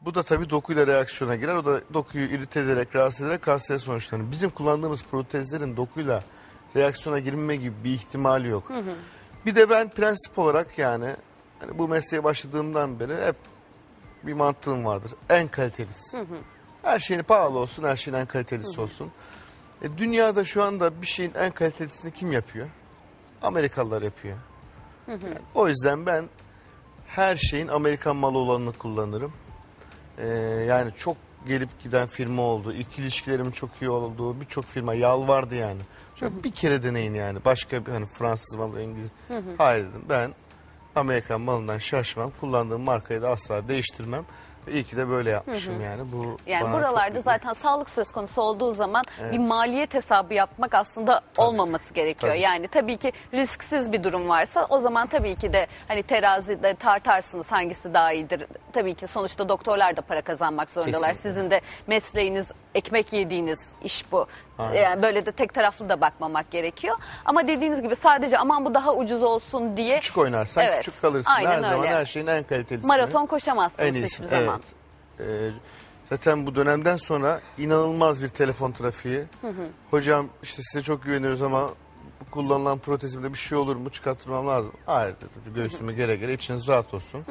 Bu da tabii dokuyla reaksiyona girer. O da dokuyu irite ederek, rahatsız ederek kansere sonuçlanır. Bizim kullandığımız protezlerin dokuyla reaksiyona girme gibi bir ihtimali yok. Bir de ben prensip olarak yani hani bu mesleğe başladığımdan beri hep bir mantığım vardır. En kalitelisi. Her şeyin pahalı olsun, her şeyin en kalitelisi olsun. E, dünyada şu anda bir şeyin en kalitelisini kim yapıyor? Amerikalılar yapıyor. Yani o yüzden ben her şeyin Amerikan malı olanını kullanırım. Ee, yani çok gelip giden firma oldu. İlk ilişkilerimin çok iyi olduğu birçok firma yalvardı yani. Şöyle bir kere deneyin yani. Başka bir hani Fransız malı, İngiliz. Hayır dedim. Ben Amerikan malından şaşmam. Kullandığım markayı da asla değiştirmem. İyi ki de böyle yapmışım yani. Bu Yani bana çok buralarda büyük- zaten sağlık söz konusu olduğu zaman bir maliyet hesabı yapmak aslında olmaması gerekiyor. Tabii. Yani tabii ki risksiz bir durum varsa o zaman tabii ki de hani terazide tartarsınız hangisi daha iyidir. Tabii ki sonuçta doktorlar da para kazanmak zorundalar. Kesinlikle. Sizin de mesleğiniz ekmek yediğiniz iş bu. Aynen. Yani böyle de tek taraflı da bakmamak gerekiyor. Ama dediğiniz gibi sadece aman bu daha ucuz olsun diye Küçük oynarsan Evet, küçük kalırsın. aynen her zaman öyle. her şeyin en kalitelisini. maraton koşamazsınız en iyisi. hiçbir zaman. Ee, zaten bu dönemden sonra inanılmaz bir telefon trafiği. Hocam işte size çok güveniyoruz ama bu kullanılan protezimde bir şey olur mu çıkarttırmam lazım. Hayır dedim. Göğsüme gere gere içiniz rahat olsun.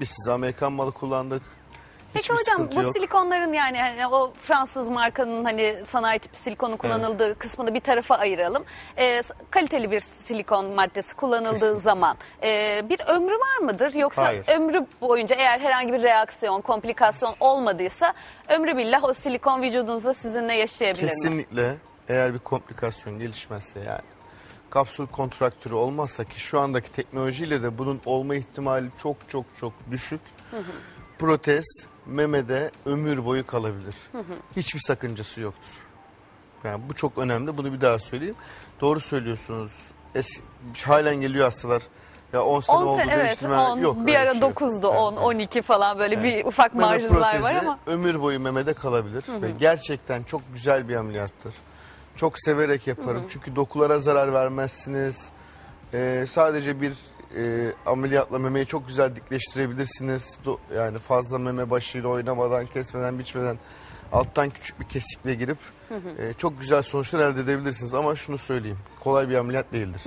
Biz size Amerikan malı kullandık. Peki Hiçbir hocam bu yok. silikonların yani hani o Fransız markanın hani sanayi tipi silikonun kullanıldığı kısmını bir tarafa ayıralım. Ee, kaliteli bir silikon maddesi kullanıldığı Kesinlikle. zaman e, bir ömrü var mıdır? Yoksa Hayır. ömrü boyunca eğer herhangi bir reaksiyon, komplikasyon olmadıysa ömrü billah o silikon vücudunuzda sizinle yaşayabilir mi? Kesinlikle eğer bir komplikasyon gelişmezse yani kapsül kontraktürü olmazsa ki şu andaki teknolojiyle de bunun olma ihtimali çok çok çok düşük. Protez memede ömür boyu kalabilir. Hiçbir sakıncası yoktur. Yani bu çok önemli. Bunu bir daha söyleyeyim. Doğru söylüyorsunuz. Es halen geliyor hastalar. Ya 10 sene 10 oldu sene evet değiştirme. 10, Yok, bir ara şey yok. 9'du Evet, 10, evet. 12 falan böyle bir ufak Meme marjlar var ama. ömür boyu memede kalabilir ve gerçekten çok güzel bir ameliyattır. Çok severek yaparım çünkü dokulara zarar vermezsiniz. Ee, sadece bir e, ameliyatla memeyi çok güzel dikleştirebilirsiniz. Do- yani fazla meme başıyla oynamadan, kesmeden, biçmeden alttan küçük bir kesikle girip e, çok güzel sonuçlar elde edebilirsiniz. Ama şunu söyleyeyim, kolay bir ameliyat değildir.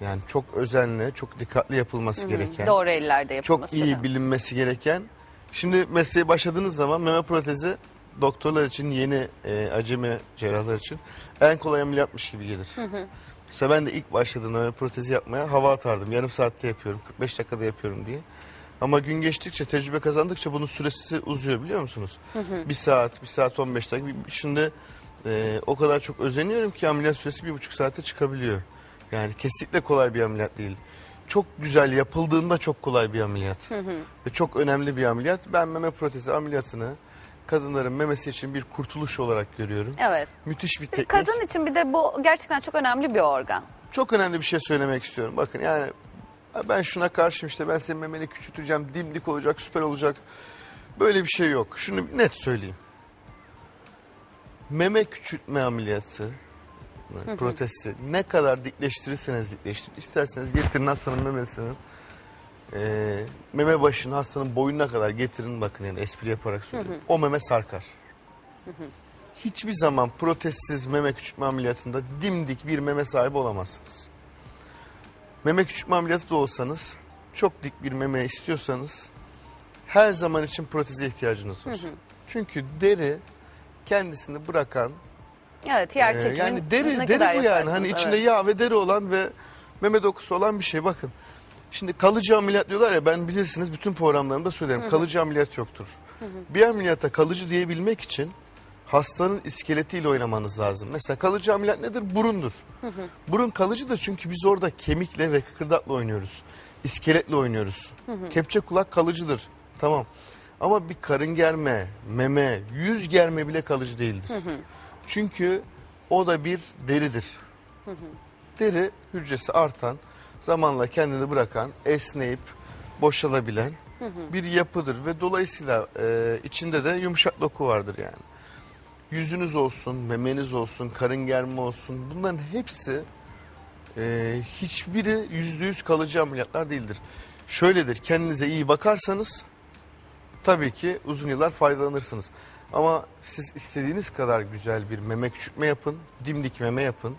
Yani çok özenli, çok dikkatli yapılması gereken Doğru ellerde yapılması. çok iyi bilinmesi gereken. Şimdi mesleğe başladığınız zaman meme protezi doktorlar için yeni e, acemi cerrahlar için en kolay ameliyatmış gibi gelir. Mesela ben de ilk başladığımda protezi yapmaya hava atardım. Yarım saatte yapıyorum, 45 dakikada yapıyorum diye. Ama gün geçtikçe, tecrübe kazandıkça bunun süresi uzuyor biliyor musunuz? Bir saat, bir saat 15 dakika. Şimdi e, o kadar çok özeniyorum ki ameliyat süresi bir buçuk saate çıkabiliyor. Yani kesinlikle kolay bir ameliyat değil. Çok güzel yapıldığında çok kolay bir ameliyat. Ve çok önemli bir ameliyat. Ben meme protezi ameliyatını kadınların memesi için bir kurtuluş olarak görüyorum. Evet. Müthiş bir teknik. Kadın için bir de bu gerçekten çok önemli bir organ. Çok önemli bir şey söylemek istiyorum. Bakın yani ben şuna karşıyım işte ben senin memeni küçülteceğim, dimdik olacak, süper olacak. Böyle bir şey yok. Şunu net söyleyeyim. Meme küçültme ameliyatı, protezi ne kadar dikleştirirseniz dikleştirin. İsterseniz getirin hastanın memesinin e, meme başını hastanın boynuna kadar getirin bakın yani espri yaparak söylüyorum. O meme sarkar. Hiçbir zaman protezsiz meme küçültme ameliyatında dimdik bir meme sahibi olamazsınız. Meme küçültme ameliyatı da olsanız, çok dik bir meme istiyorsanız her zaman için proteze ihtiyacınız var. Çünkü deri kendisini bırakan Evet yer ee, çekimi yani deri ne deri kadar bu yani yaparsınız, hani içinde evet. yağ ve deri olan ve meme dokusu olan bir şey bakın. Şimdi kalıcı ameliyat diyorlar ya ben bilirsiniz bütün programlarımda söylerim. Kalıcı ameliyat yoktur. Bir ameliyata kalıcı diyebilmek için hastanın iskeletiyle oynamanız lazım. Mesela kalıcı ameliyat nedir? Burundur. Burun kalıcıdır çünkü biz orada kemikle ve kıkırdakla oynuyoruz. İskeletle oynuyoruz. Kepçe kulak kalıcıdır. Tamam. Ama bir karın germe, meme, yüz germe bile kalıcı değildir. Çünkü o da bir deridir. Deri hücresi artan, zamanla kendini bırakan, esneyip boşalabilen bir yapıdır ve dolayısıyla e, içinde de yumuşak doku vardır yani. Yüzünüz olsun, memeniz olsun, karın germe olsun bunların hepsi e, hiçbiri yüzde yüz kalıcı ameliyatlar değildir. Şöyledir kendinize iyi bakarsanız tabii ki uzun yıllar faydalanırsınız. Ama siz istediğiniz kadar güzel bir meme küçültme yapın, dimdik meme yapın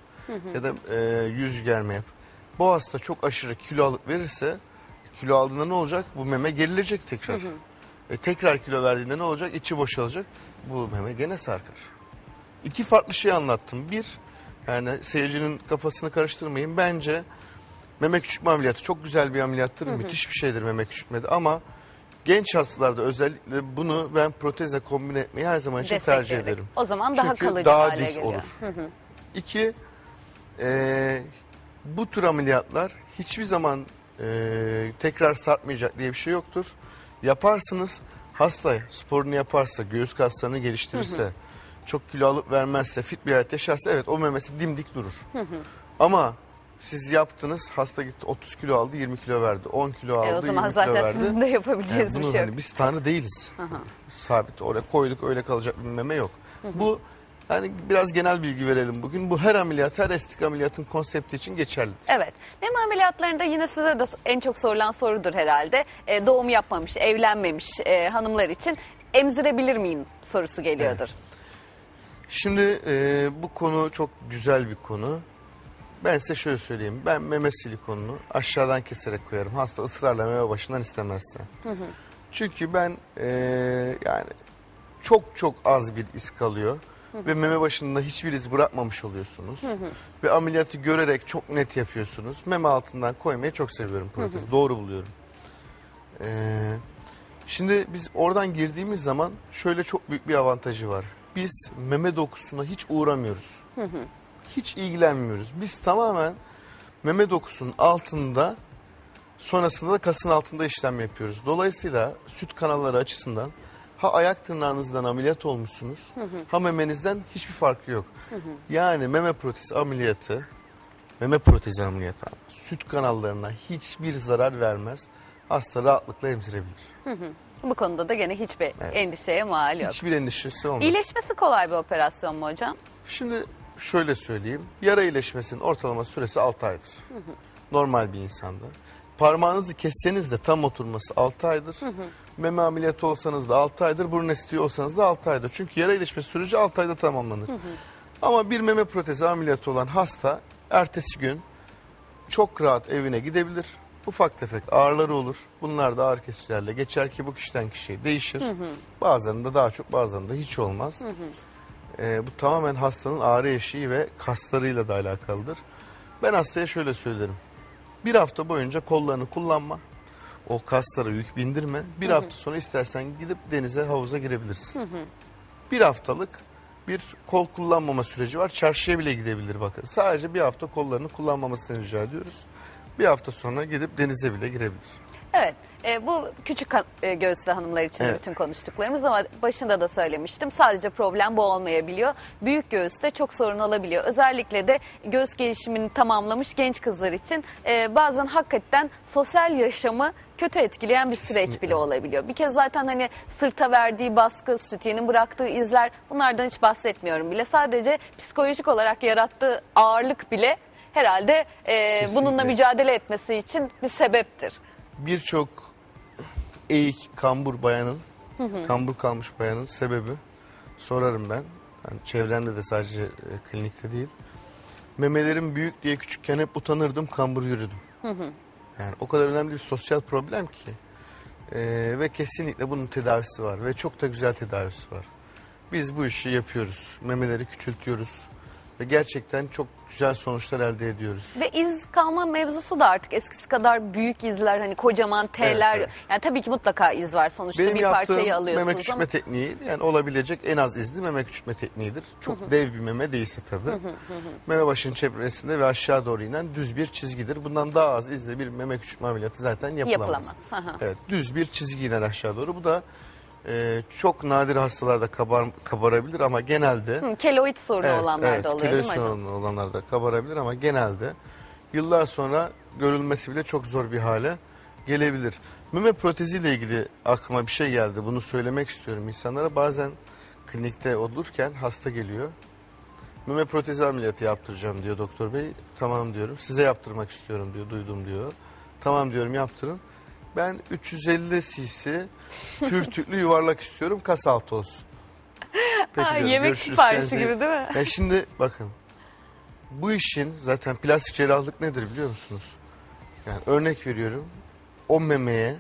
ya da e, yüz germe yapın. Bu hasta çok aşırı kilo alıp verirse kilo aldığında ne olacak? Bu meme gerilecek tekrar. E, tekrar kilo verdiğinde ne olacak? İçi boşalacak. Bu meme gene sarkar. İki farklı şey anlattım. Bir, yani seyircinin kafasını karıştırmayın. Bence meme küçültme ameliyatı çok güzel bir ameliyattır. Müthiş bir şeydir meme küçültmede ama genç hastalarda özellikle bunu ben protezle kombine etmeyi her zaman için tercih ederim. O zaman daha Çünkü kalıcı daha hale dik geliyor. olur. İki, e, bu tür ameliyatlar hiçbir zaman e, tekrar sarkmayacak diye bir şey yoktur. Yaparsınız, hasta sporunu yaparsa, göğüs kaslarını geliştirirse, çok kilo alıp vermezse, fit bir hayat yaşarsa evet o memesi dimdik durur. Ama siz yaptınız, hasta gitti 30 kilo aldı, 20 kilo verdi, 10 kilo aldı, E, o zaman 20 kilo zaten verdi. sizin de yapabileceğiniz Yani bir şey yok. hani biz tanrı değiliz. Sabit oraya koyduk öyle kalacak bir meme yok. Bu yani biraz genel bilgi verelim bugün. Bu her ameliyat, her estetik ameliyatın konsepti için geçerlidir. Evet. Meme ameliyatlarında yine size de en çok sorulan sorudur herhalde. E, doğum yapmamış, evlenmemiş e, hanımlar için emzirebilir miyim sorusu geliyordur. Şimdi e, bu konu çok güzel bir konu. Ben size şöyle söyleyeyim. Ben meme silikonunu aşağıdan keserek koyarım. Hasta ısrarla meme başından istemezse. Çünkü ben e, yani çok çok az bir iz kalıyor. Ve meme başında hiçbir iz bırakmamış oluyorsunuz. Ve ameliyatı görerek çok net yapıyorsunuz. Meme altından koymayı çok seviyorum protezi. Doğru buluyorum. Ee, şimdi biz oradan girdiğimiz zaman şöyle çok büyük bir avantajı var. Biz meme dokusuna hiç uğramıyoruz. Hiç ilgilenmiyoruz. Biz tamamen meme dokusunun altında sonrasında da kasın altında işlem yapıyoruz. Dolayısıyla süt kanalları açısından ha ayak tırnağınızdan ameliyat olmuşsunuz ha memenizden hiçbir farkı yok. Yani meme protezi ameliyatı meme protezi ameliyatı süt kanallarına hiçbir zarar vermez. Hasta rahatlıkla emzirebilir. Bu konuda da gene hiçbir endişeye mal yok. Hiçbir endişesi olmaz. İyileşmesi kolay bir operasyon mu hocam? Şimdi şöyle söyleyeyim. Yara iyileşmesinin ortalama süresi 6 aydır. Normal bir insanda. Parmağınızı kesseniz de tam oturması 6 aydır. Meme ameliyatı olsanız da 6 aydır. Burun estetiği olsanız da 6 aydır. Çünkü yara iyileşmesi süreci 6 ayda tamamlanır. Ama bir meme protezi ameliyatı olan hasta ertesi gün çok rahat evine gidebilir. Ufak tefek ağrıları olur. Bunlar da ağrı kesicilerle geçer ki bu kişiden kişiye değişir. Bazılarında daha çok bazılarında hiç olmaz. Ee, bu tamamen hastanın ağrı eşiği ve kaslarıyla da alakalıdır. Ben hastaya şöyle söylerim. Bir hafta boyunca kollarını kullanma. O kaslara yük bindirme. Bir hafta sonra istersen gidip denize havuza girebilirsin. Bir haftalık bir kol kullanmama süreci var. Çarşıya bile gidebilir bakın. Sadece bir hafta kollarını kullanmamasını rica ediyoruz. Bir hafta sonra gidip denize bile girebilir. Evet, e, bu küçük ha- e, göğüslü hanımlar için de Evet. bütün konuştuklarımız ama başında da söylemiştim. Sadece problem bu olmayabiliyor. Büyük göğüste çok sorun olabiliyor. Özellikle de göğüs gelişimini tamamlamış genç kızlar için e, bazen hakikaten sosyal yaşamı kötü etkileyen bir süreç Kesinlikle. bile olabiliyor. Bir kez zaten hani sırta verdiği baskı, sütyenin bıraktığı izler bunlardan hiç bahsetmiyorum bile. Sadece psikolojik olarak yarattığı ağırlık bile herhalde e, Kesinlikle. bununla mücadele etmesi için bir sebeptir. Birçok eğik kambur bayanın, kambur kalmış bayanın sebebi sorarım ben. Yani çevremde de sadece e, klinikte değil. Memelerim büyük diye küçükken hep utanırdım, kambur yürüdüm. Yani o kadar önemli bir sosyal problem ki. E, ve kesinlikle bunun tedavisi var ve çok da güzel tedavisi var. Biz bu işi yapıyoruz. Memeleri küçültüyoruz ve gerçekten çok güzel sonuçlar elde ediyoruz. Ve iz kalma mevzusu da artık eskisi kadar büyük izler hani kocaman T'ler. Evet, evet. Yani tabii ki mutlaka iz var sonuçta Benim bir parçayı alıyorsunuz meme küçültme ama. tekniği yani olabilecek en az izli meme küçültme tekniğidir. Çok dev bir meme değilse tabii. meme başının çevresinde ve aşağı doğru inen düz bir çizgidir. Bundan daha az izli bir meme küçültme ameliyatı zaten yapılamaz. Yapılamaz. Evet, düz bir çizgi iner aşağı doğru. Bu da e, çok nadir hastalarda kabar, kabarabilir ama genelde Hı, keloid sorunu Evet, olanlarda evet, oluyor değil mi hocam? olanlarda kabarabilir ama genelde yıllar sonra görülmesi bile çok zor bir hale gelebilir. Meme proteziyle ilgili aklıma bir şey geldi. Bunu söylemek istiyorum insanlara. Bazen klinikte olurken hasta geliyor. Meme protezi ameliyatı yaptıracağım diyor doktor bey. Tamam diyorum. Size yaptırmak istiyorum diyor. Duydum diyor. Tamam diyorum yaptırın. Ben 350 cc pür tüklü yuvarlak istiyorum. Kas altı olsun. Peki Ha, diyorum, yemek görüşürüz, siparişi kendinize iyi- gibi değil mi? Ya şimdi bakın. Bu işin zaten plastik cerrahlık nedir biliyor musunuz? Yani örnek veriyorum. O memeye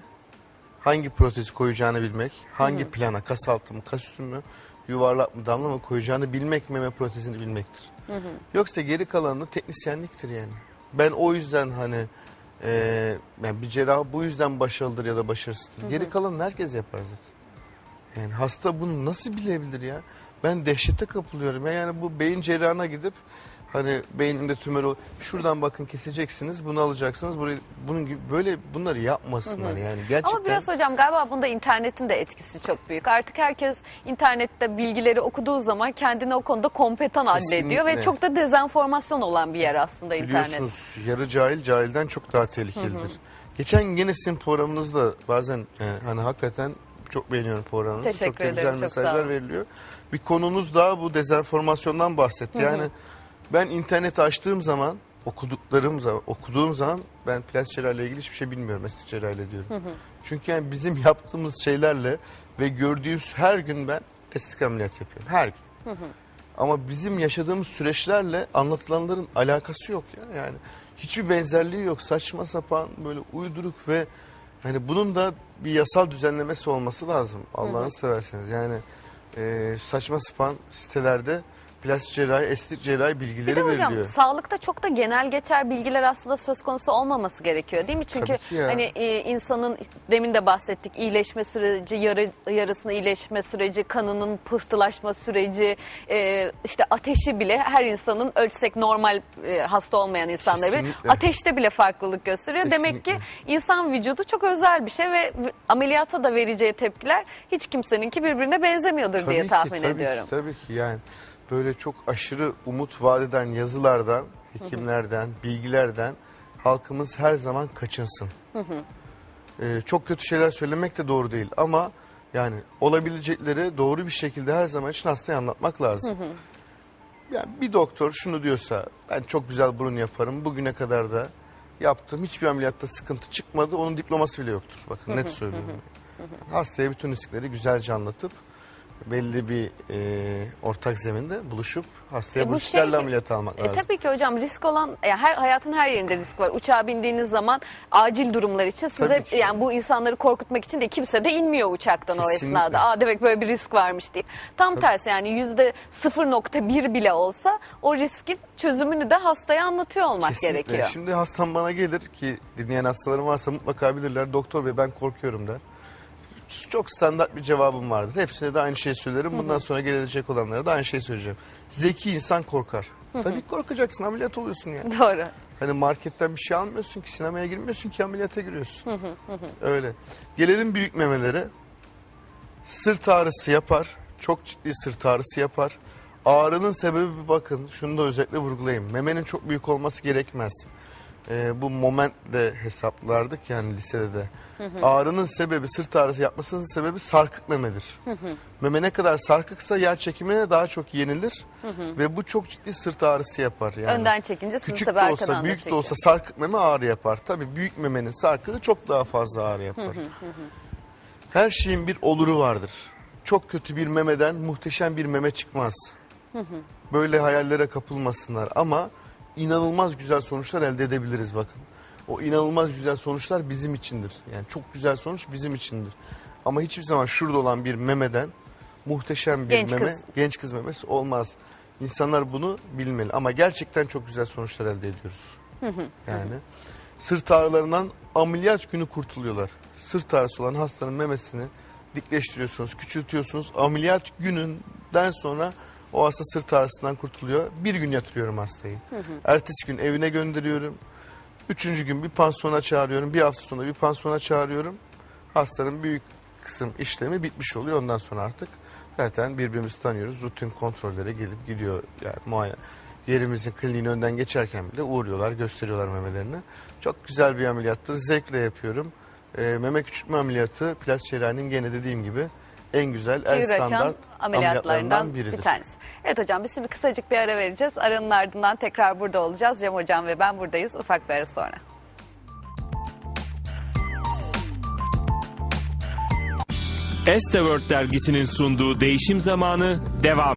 hangi protezi koyacağını bilmek, hangi plana, kas altı mı, kas üstü mü, yuvarlak mı, damla mı koyacağını bilmek meme protezini bilmektir. Yoksa geri kalanı teknisyenliktir yani. Ben o yüzden hani e, yani bir cerrah bu yüzden başarılıdır ya da başarısızdır. Geri kalanı herkes yapar zaten. Yani hasta bunu nasıl bilebilir ya? Ben dehşete kapılıyorum. ya. Yani bu beyin cerrahına gidip hani beyninde tümör ol- şuradan bakın keseceksiniz, bunu alacaksınız. Burayı bunun gibi böyle bunları yapmasınlar yani. Gerçekten Ama biraz hocam galiba bunda internetin de etkisi çok büyük. Artık herkes internette bilgileri okuduğu zaman kendini o konuda kompetan addediyor ve çok da dezenformasyon olan bir yer aslında internet. Biliyorsunuz yarı cahil cahilden çok daha tehlikelidir. Geçen gün yine sizin programınızda bazen yani hani hakikaten çok beğeniyorum programınızı. Teşekkür çok ederim, güzel çok mesajlar veriliyor. Bir konunuz daha bu dezenformasyondan bahsetti. Yani ben interneti açtığım zaman okuduklarım zaman okuduğum zaman ben plastik cerrahiyle ilgili hiçbir şey bilmiyorum estetik cerrahiyle diyorum. Çünkü yani bizim yaptığımız şeylerle ve gördüğümüz her gün ben estetik ameliyat yapıyorum. Her gün. Ama bizim yaşadığımız süreçlerle anlatılanların alakası yok ya. Yani hiçbir benzerliği yok. Saçma sapan böyle uyduruk ve hani bunun da bir yasal düzenlemesi olması lazım. Allah'ını severseniz. Yani e, saçma sapan sitelerde plastik cerrahi, estetik cerrahi bilgileri Bir de hocam veriliyor. sağlıkta çok da genel geçer bilgiler aslında söz konusu olmaması gerekiyor değil mi? Çünkü hani e, insanın demin de bahsettik iyileşme süreci, yarı, yarısına iyileşme süreci, kanının pıhtılaşma süreci, e, işte ateşi bile her insanın ölçsek normal e, hasta olmayan insanları bile Kesinlikle. ateşte bile farklılık gösteriyor. Demek ki Kesinlikle. insan vücudu çok özel bir şey ve ameliyata da vereceği tepkiler hiç kimseninki birbirine benzemiyordur diye tahmin tabii ediyorum. Ki, tabii ki yani böyle çok aşırı umut vaat eden yazılardan, hekimlerden, bilgilerden halkımız her zaman kaçınsın. Ee, çok kötü şeyler söylemek de doğru değil ama yani olabilecekleri doğru bir şekilde her zaman için hastaya anlatmak lazım. Yani bir doktor şunu diyorsa ben çok güzel burun yaparım bugüne kadar da yaptım hiçbir ameliyatta sıkıntı çıkmadı onun diploması bile yoktur. Bakın net söylüyorum. Hastaya bütün riskleri güzelce anlatıp belli bir e, ortak zeminde buluşup hastaya E bu bu risklerle şey- ameliyat almak E, lazım. tabii ki hocam risk olan ya her hayatın her yerinde risk var. Uçağa bindiğiniz zaman acil durumlar için size Tabii ki. yani bu insanları korkutmak için de kimse de inmiyor uçaktan o Kesinlikle. esnada. Aa demek böyle bir risk varmış deyip. Tam tersi yani yüzde 0.1 bile olsa o riskin çözümünü de hastaya anlatıyor olmak Kesinlikle. gerekiyor. Şimdi hastam bana gelir ki dinleyen hastalarım varsa mutlaka bilirler. Doktor bey ben korkuyorum der. Çok standart bir cevabım vardır. Hepsine de aynı şeyi söylerim. Bundan sonra gelecek olanlara da aynı şeyi söyleyeceğim. Zeki insan korkar. Tabii korkacaksın ameliyat oluyorsun yani. Doğru. Hani marketten bir şey almıyorsun ki sinemaya girmiyorsun ki ameliyata giriyorsun. Öyle. Gelelim büyük memelere. Sırt ağrısı yapar. Çok ciddi sırt ağrısı yapar. Ağrının sebebi bakın. Şunu da özellikle vurgulayayım. Memenin çok büyük olması gerekmez. Ee, bu momentle hesaplardık yani lisede de. Ağrının sebebi sırt ağrısı yapmasının sebebi sarkık memedir. Meme ne kadar sarkıksa yer çekimine daha çok yenilir ve bu çok ciddi sırt ağrısı yapar. Yani. Önden çekince sizi Küçük tabii de arkadan olsa, da büyük de çekiyor. olsa sarkık meme ağrı yapar. Tabii büyük memenin sarkığı çok daha fazla ağrı yapar. Her şeyin bir oluru vardır. Çok kötü bir memeden muhteşem bir meme çıkmaz. Böyle hayallere kapılmasınlar ama inanılmaz güzel sonuçlar elde edebiliriz bakın. O inanılmaz güzel sonuçlar bizim içindir. Yani çok güzel sonuç bizim içindir. Ama hiçbir zaman şurada olan bir memeden muhteşem bir Genç meme, kız. genç kız memesi olmaz. İnsanlar bunu bilmeli ama gerçekten çok güzel sonuçlar elde ediyoruz. Yani sırt ağrılarından ameliyat günü kurtuluyorlar. Sırt ağrısı olan hastanın memesini dikleştiriyorsunuz, küçültüyorsunuz. Ameliyat gününden sonra o hasta sırt ağrısından kurtuluyor. Bir gün yatırıyorum hastayı. Ertesi gün evine gönderiyorum. Üçüncü gün bir pansiyona çağırıyorum. Bir hafta sonra bir pansiyona çağırıyorum. Hastanın büyük kısım işlemi bitmiş oluyor. Ondan sonra artık zaten birbirimizi tanıyoruz. Rutin kontrollere gelip gidiyor. Yani muayene. Yerimizin kliniğin önden geçerken bile uğruyorlar, gösteriyorlar memelerini. Çok güzel bir ameliyattır. Zevkle yapıyorum. Ee, meme küçültme ameliyatı plastik cerrahinin gene dediğim gibi en güzel, en standart ameliyatlarından ameliyatlarından biridir. bir tanesi. Evet hocam biz şimdi kısacık bir ara vereceğiz. Aranın ardından tekrar burada olacağız. Cem hocam ve ben buradayız. Ufak bir ara sonra. Este World dergisinin sunduğu değişim zamanı devam